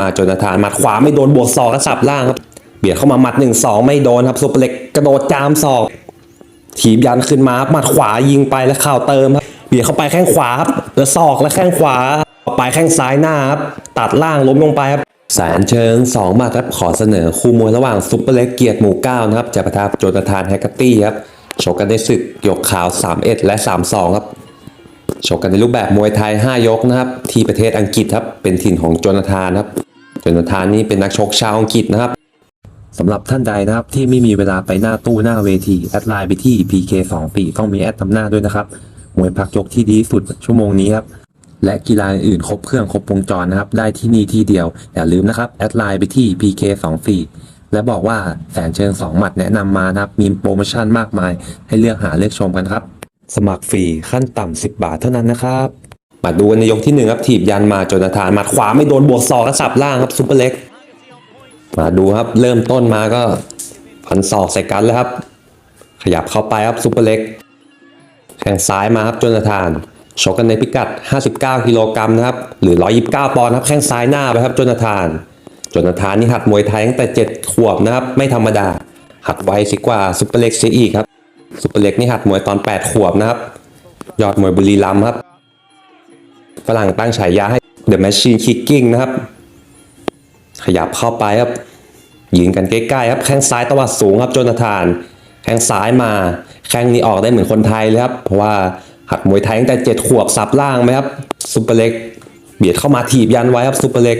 มาโจนาธานหมัดขวาไม่โดนบวกศอกกระสับล่างครับ เบียดเข้ามาหมัดหนึ่งสองไม่โดนครับซุปเปอร์เล็กกระโดดจามศอกถีบยันขึ้นมาหมัดขวายิงไปแล้วข่าวเติมครับ เบียดเข้าไปแข้งขวาครับแล้วศอกแล้วแข้งขวาไปแข้งซ้ายหน้าครับตัดล่างล้มลงไปครับแสนเชิง2หมัดครับขอเสนอคู่มวยระหว่างซุปเปอร์เล็กเกียรติหมู่เก้านะครับจะประทับโจนาธานแฮกเกอร์ตี้ครับชกกันในศึกยกขาว 3-1 และ 3-2 ครับชกกันในรูปแบบมวยไทย 5 ยกนะครับ ที่ประเทศอังกฤษครับเป็นถิ่นของโจนาธานครับ จนาธานนี่เป็นนักชกชาวอังกฤษนะครับสำหรับท่านใดนะครับที่ไม่มีเวลาไปหน้าตู้หน้าเวทีแอดไลน์ไปที่ PK 2ปีต้องมีแอดทำหน้าด้วยนะครับมวยพักยกที่ดีสุดชั่วโมงนี้ครับและกีฬาอื่นครบเครื่องครบวงจรนะครับ ได้ที่นี่ที่เดียว อย่าลืมนะครับแอดไลน์ไปที่ PK 2 4และบอกว่าแสนเชิง 2 หมัดแนะนำมานะครับมีโปรโมชั่นมากมาย ให้เลือกหาเลือกชมกันครับ สมัครฟรีขั้นต่ำ10 บาทเท่านั้นนะครับ มาดูกันในยกที่หนึ่งครับถีบยันมาโจนาธานหมัดขวาไม่โดนบวกศอกกระสับล่างครับซุปเปอร์เล็ก มาดูครับเริ่มต้นมาก็พันศอกใส่กันแล้วครับ ขยับเข้าไปครับซุปเปอร์เล็กแข้งซ้ายมาครับโจนาธานชกกันในพิกัด 59 กิโลกรัมนะครับหรือ 129 ปอนด์ครับแข้งซ้ายหน้าไปครับโจนาธานโจนาธานนี่หัดมวยไทยตั้งแต่ 7 ขวบนะครับไม่ธรรมดา หัดไวสิกว่าซุปเปอร์เล็กเสียอีกครับซุปเปอร์เล็กนี่หัดมวยตอน 8 ขวบนะครับ ยอดมวยบุรีรัมย์ครับ ฝรั่งตั้งฉายาให้ The Machine Kicking นะครับ ขยับเข้าไปครับยืนกันใกล้ๆครับ แข้งซ้ายตวัดสูงครับโจนาธาน แข้งซ้ายมาแข้งนี้ออกได้เหมือนคนไทยเลยครับ เพราะว่าหัดมวยไทยตั้งแต่เจ็ดขวบสับล่างไหมครับซุปเปอร์เล็ก เบียดเข้ามาถีบยันไว้ครับซุปเปอร์เล็ก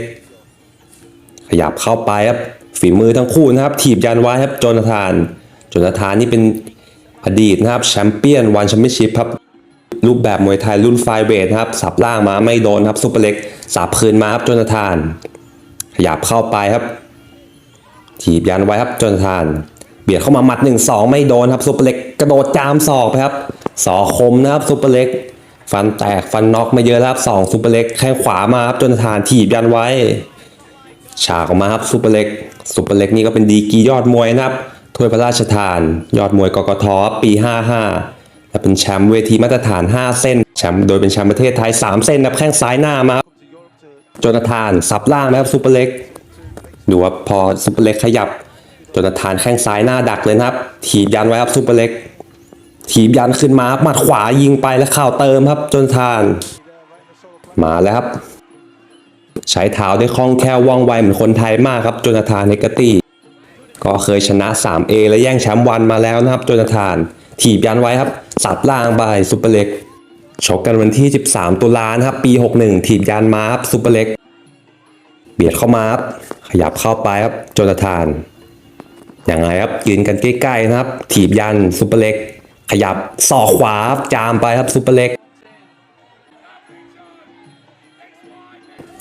ขยับเข้าไปครับฝีมือทั้งคู่นะครับ ถีบยันไว้ครับโจนาธานโจนาธานนี่เป็นอดีตนะครับแชมเปี้ยนวันแชมเปี้ยนชิพครับ รูปแบบมวยไทยรุ่นไฟเวทนะครับ สับล่างมาไม่โดนครับซุปเปอร์เล็กสับคืนมาครับจนาธาน ขยับเข้าไปครับ ถีบยันไว้ครับจนาธาน เบียดเข้ามาหมัดหนึ่งสองไม่โดนครับซุปเปอร์เล็กกระโดดจามศอกไปครับศอกคมนะครับซุปเปอร์เล็กฟันแตกฟันน็อกมาเยอะแล้วครับสองซุปเปอร์เล็กแข้งขวามาครับจนาธานถีบยันไว้ ฉากออกมาครับซุปเปอร์เล็กซุปเปอร์เล็กนี่ก็เป็นดีกียอดมวยนะครับถ้วยพระราชทาน ยอดมวยกกทปี 55 และเป็นแชมป์เวทีมาตรฐาน 5 เส้นแชมป์โดยเป็นแชมป์ประเทศไทย 3 เส้นนะครับแข้งซ้ายหน้ามาโจนาธานสับล่างนะครับซุปเปอร์เล็กดูว่าพอซุปเปอร์เล็กขยับโจนาธานแข้งซ้ายหน้าดักเลยนะครับ ถีบยันไว้ครับซุปเปอร์เล็กถีบยันขึ้นมาหมัดขวายิงไปแล้วข่าวเติมครับโจนาธาน มาแล้วครับ ใช้เท้าได้คล่องแคล่วว่องไวเหมือนคนไทยมากครับโจนาธานเนกตี้ก็เคยชนะ 3A และแย่งแชมป์วันมาแล้วนะครับโจนาธาน ถีบยันไว้ครับ สับล่างไปซุปเปอร์เล็กชกกันวันที่ 13 ตุลาครับ ปี 61ถีบยันมารับซุปเปอร์เล็ก เบียดเข้ามาครับขยับเข้าไปครับโจนาธานอย่างไรครับยืนกันใกล้ๆนะครับ ถีบยันซุปเปอร์เล็ก ขยับศอกขวาจามไปครับซุปเปอร์เล็ก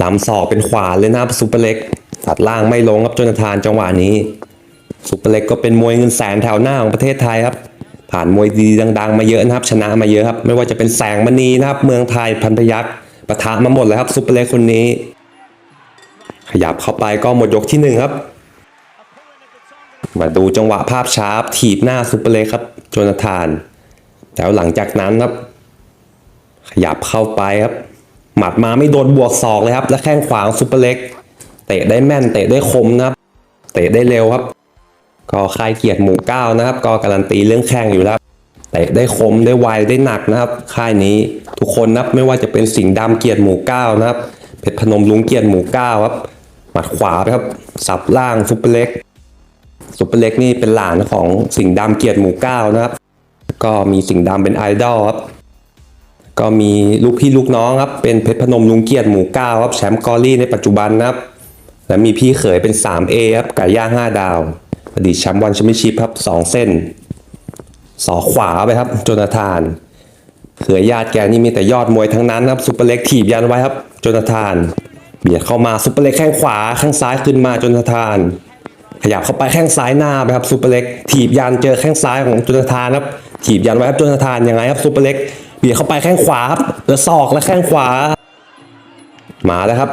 ลำศอกเป็นขวาเลยนะครับซุปเปอร์เล็กตัดล่างไม่ลงครับโจนาธานจังหวะนี้ซุปเปอร์เล็กก็เป็นมวยเงินแสนแถวหน้าของประเทศไทยครับ ผ่านมวยดีดัง ๆ มาเยอะนะครับ ชนะมาเยอะครับ ไม่ว่าจะเป็นแสงมณีนะครับ เมืองไทยพันพยักษ์ปะทะมาหมดเลยครับซุปเปอร์เล็กคนนี้ ขยับเข้าไปก็หมดยกที่หนึ่งครับ มาดูจังหวะภาพช้าถีบหน้าซุปเปอร์เล็กครับโจนาธานแล้วหลังจากนั้นครับ ขยับเข้าไปครับ หมัดมาไม่โดนบวกศอกเลยครับ และแข้งขวางซุปเปอร์เล็ก เตะได้แม่นเตะได้คมนะครับ เตะได้เร็วครับ ก็ค่ายเกียรติหมู่เก้านะครับ ก็การันตีเรื่องแข้งอยู่แล้วเตะได้คมได้ไวได้หนักนะครับ ค่ายนี้ทุกคนนับไม่ว่าจะเป็นสิงห์ดำเกียรติหมู่เก้านะครับเพชรพนมลุงเกียรติหมู่เก้าครับหมัดขวาครับสับล่างซุปเปอร์เล็กซุปเปอร์เล็กนี่เป็นหลานของสิงห์ดำเกียรติหมู่เก้านะครับ ก็มีสิงห์ดำเป็นไอดอลครับก็มีลูกพี่ลูกน้องครับเป็นเพชรพนมลุงเกียรติหมู่เก้าครับแชมป์กอรี่ในปัจจุบันนะครับและมีพี่เขยเป็น 3A ครับไก่ย่าง5ดาว อดีตแชมป์วันแชมเปี้ยนชิพครับ2เส้นสอขวาไปครับโจนาธานเขยญาติแกนี่มีแต่ยอดมวยทั้งนั้นครับซุปเปอร์เล็กถีบยันไว้ครับโจนาธานเบียดเข้ามาซุปเปอร์เล็กแข้งขวาข้างซ้ายขึ้นมาโจนาธาน ขยับเข้าไปแข้งซ้ายหน้าไปครับซุปเปอร์เล็กถีบยันเจอแข้งซ้ายของโจนาธานครับถีบยันไว้ครับโจนาธานยังไงครับซุปเปอร์เล็กเบียดเข้าไปแข้งขวาครับแล้วศอกและแข้งขวา มาแล้วครับ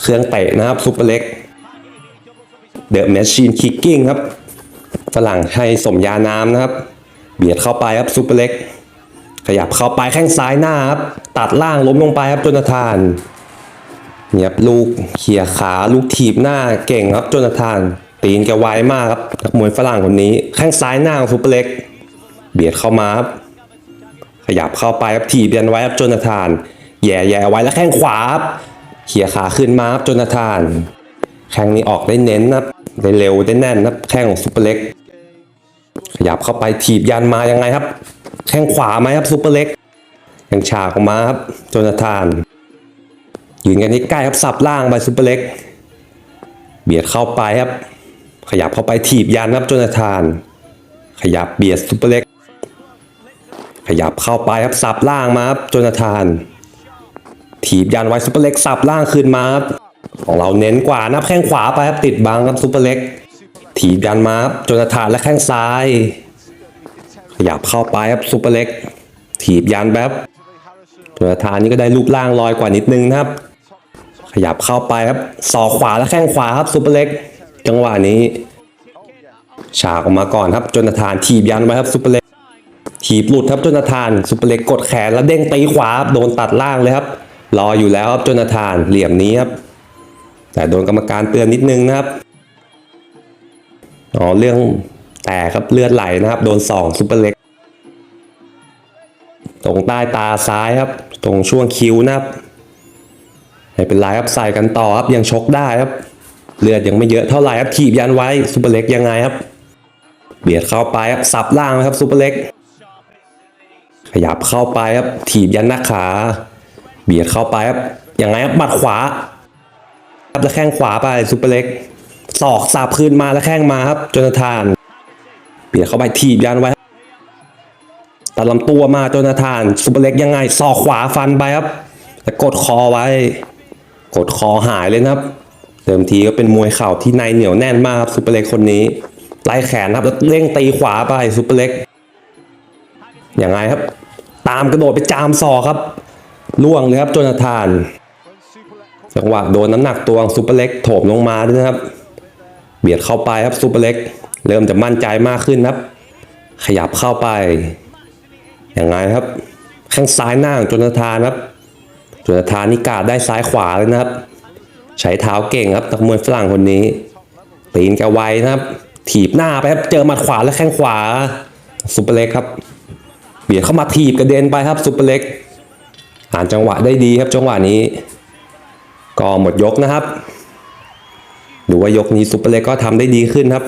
เครื่องเตะนะครับซุปเปอร์เล็ก เดอะแมชชีนคิกกิ้งครับ ฝรั่งให้สมยานามนะครับ เบียดเข้าไปครับซุปเปอร์เล็ก ขยับเข้าไปแข้งซ้ายหน้าครับ ตัดล่างล้มลงไปครับจนาธานเนี่ยครับลูกเขี่ยขาลูกถีบหน้าเก่งครับจนาธาน ตีนแกไวมากครับนักมวยฝรั่งคนนี้ แข้งซ้ายหน้าของซูเปอร์เล็ก เบียดเข้ามาครับขยับเข้าไปครับถีบยันไว้ครับจนาธาน แย่แย่ไว้แล้วแข้งขวาครับเขี่ยขาขึ้นมาครับจนาธาน แข้งนี้ออกได้เน้นนะครับ ได้เร็วได้แน่นนะครับแข้งของซูเปอร์เล็ก ขยับเข้าไปถีบยันมายังไงครับ แข้งขวาไหมครับซูเปอร์เล็กยังฉากออกมาครับโจนาธานยืนกันที่ใกล้ครับสับล่างไปซูเปอร์เล็ก เบียดเข้าไปครับ ขยับเข้าไปถีบยันครับโจนาธาน ขยับเบียดซูเปอร์เล็ก ขยับเข้าไปครับสับล่างมาครับโจนาธานถีบยันไว้ซูเปอร์เล็กสับล่างขึ้นมาครับ ของเราเน้นกว่านับแข้งขวาไปครับติดบังครับซูเปอร์เล็ก ถีบยันมาครับจนาธานและแข้งซ้าย ขยับเข้าไปครับซูเปอร์เล็ก ถีบยันแบบจนาธานนี่ก็ได้รูปร่างลอยกว่านิดนึงนะครับ ขยับเข้าไปครับศอกขวาและแข้งขวาครับซูเปอร์เล็ก จังหวะนี้ฉากออกมาก่อนครับจนาธานถีบยันไว้ครับซูเปอร์เล็กถีบหลุดครับจนาธานซูเปอร์เล็กกดแขนแล้วเด้งตีขวาครับโดนตัดล่างเลยครับรออยู่แล้วครับจนาธานเหลี่ยมนี้ครับ แต่โดนกรรมการเตือนนิดนึงนะครับอ๋อเรื่องแตกครับเลือดไหลนะครับ โดนสองซูเปอร์เล็ก ตรงใต้ตาซ้ายครับ ตรงช่วงคิ้วนะครับไม่เป็นไรครับใส่กันต่อครับยังชกได้ครับ เลือดยังไม่เยอะเท่าไหร่ครับถีบยันไว้ซูเปอร์เล็กยังไงครับ เบียดเข้าไปครับสับล่างนะครับซูเปอร์เล็ก ขยับเข้าไปครับถีบยันหน้าขา เบียดเข้าไปครับยังไงครับหมัดขวา ครับแล้วแข้งขวาไปซูเปอร์เล็กศอกสับคืนมาแล้วแข้งมาครับจนาธานเบียดเข้าไปถีบยันไว้ตัดลำตัวมาจนาธานซูเปอร์เล็กยังไงศอกขวาฟันไปครับแล้วกดคอไว้ กดคอหายเลยนะครับเดิมทีก็เป็นมวยเข่าที่ในเหนียวแน่นมากครับซูเปอร์เล็กคนนี้ไล่แขนครับแล้วเร่งตีขวาไปซูเปอร์เล็กยังไงครับ ตามกระโดดไปจามศอกครับล่วงเลยครับจนาธาน จังหวะโดนน้ำหนักตัวซูเปอร์เล็กโถมลงมาด้วยครับ เบียดเข้าไปครับซูเปอร์เล็ก เริ่มจะมั่นใจมากขึ้นครับ ขยับเข้าไปอยังไงครับข้างซ้ายหน้าของจนาธานครับจนาธานนี่กาดได้ซ้ายขวาเลยนะครับ ใช้เท้าเก่งครับนักมวยฝรั่งคนนี้ตีนแกไวนะครับ ถีบหน้าไปครับเจอหมัดขวาและแข้งขวาซูเปอร์เล็กครับ เบียดเข้ามาถีบกระเด็นไปครับซูเปอร์เล็กอ่านจังหวะได้ดีครับจังหวะนี้ ก็หมดยกนะครับ ดูว่ายกนี้ซุปเปอร์เล็กก็ทำได้ดีขึ้นครับ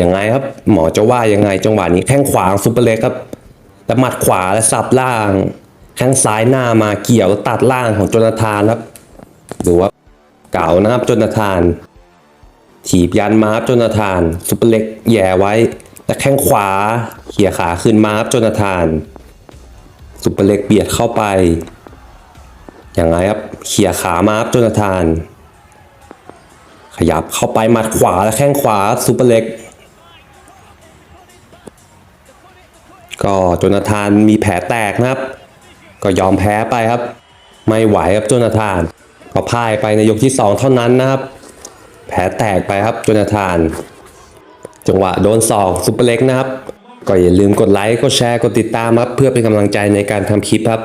ยังไงครับ หมอจะว่ายังไงจังหวะนี้แข้งขวาซุปเปอร์เล็กครับแต่หมัดขวาและสับล่าง แข้งซ้ายหน้ามาเกี่ยวแล้วตัดล่างของโจนาธานครับดูว่าเก่านะครับโจนาธาน ถีบยันมาครับโจนาธานซุปเปอร์เล็กแย่ไว้แต่แข้งขวาเขี่ยขาขึ้นมาครับโจนาธานซุปเปอร์เล็กเบียดเข้าไปอย่างไรครับ เขี่ยขามารับโจนาธาน ขยับเข้าไปหมัดขวาและแข้งขวาซูเปอร์เล็ก ก็จนาธานมีแผลแตกนะครับ ก็ยอมแพ้ไปครับ ไม่ไหวครับจนาธาน ก็พ่ายไปในยกที่ 2 เท่านั้นนะครับ แผลแตกไปครับจนาธาน จังหวะโดนศอกซูเปอร์เล็กนะครับ ก็อย่าลืมกดไลค์กดแชร์กดติดตามครับเพื่อเป็นกำลังใจในการทำคลิปครับ